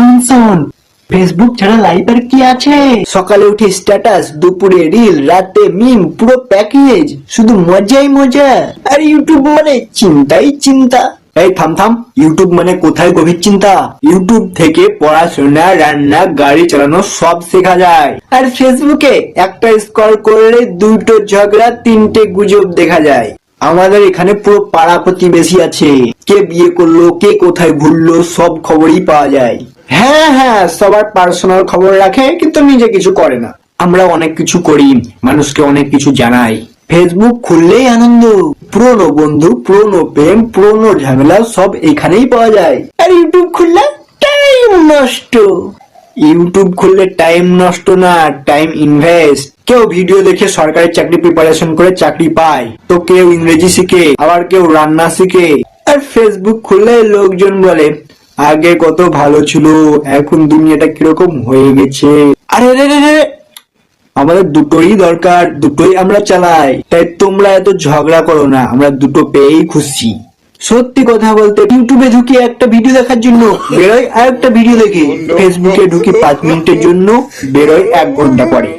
শুন শোন ফেসবুক ছাড়া লাইফ আর কি আছে? সকালে উঠে স্ট্যাটাস দুপুরে রিল রাতে মিম পুরো প্যাকেজ শুধু মজাই মজা। আর ইউটিউব মানে চিন্তাই চিন্তা। এই থাম থাম ইউটিউব মানে কোথায় গভীর চিন্তা? ইউটিউব থেকে পড়াশোনা, রান্না, গাড়ি চালানো সব শেখা যায়। আর ফেসবুকে একটা স্কল করলে দুটো ঝগড়া, তিনটে গুজব দেখা যায়। আমাদের এখানে পুরো পাড়া প্রতিবেশী আছে। কে বিয়ে করল, কে কোথায় ঘুরলো, সব খবরই পাওয়া যায়। হ্যাঁ হ্যাঁ সবার পার্সোনাল খবর রাখে, কিন্তু নিজে কিছু করে না। আমরা অনেক কিছু করি, মানুষকে অনেক কিছু জানাই। ফেসবুক খুললেই আনন্দ। পুরনো বন্ধু, পুরনো প্রেম, পুরনো ঝামেলা, সব এখানেই পাওয়া যায়। আর ইউটিউব খুললে টাইম নষ্ট। ইউটিউব খুললে টাইম নষ্ট না টাইম ইনভেস্ট কেউ ভিডিও দেখে সরকারি চাকরি প্রিপারেশন করে চাকরি পায়। তো কেউ ইংরেজি শিখে, আবার কেউ রান্না শিখে। আর ফেসবুক খুললে লোকজন বলে আগে কত ভালো ছিল এখন দুনিয়াটা কীরকম হয়ে গেছে। আরে রে রে রে আমাদের দুটোই দরকার দুটোই আমরা চালাই। তাই তোমরা এত ঝগড়া করো না আমরা দুটো পেয়েই খুশি। সত্যি কথা বলতে ইউটিউবে ঢুকি একটা ভিডিও দেখার জন্য বেরোয় আর একটা ভিডিও দেখি ফেসবুকে ঢুকি পাঁচ মিনিটের জন্য বেরোয় এক ঘণ্টা পরে।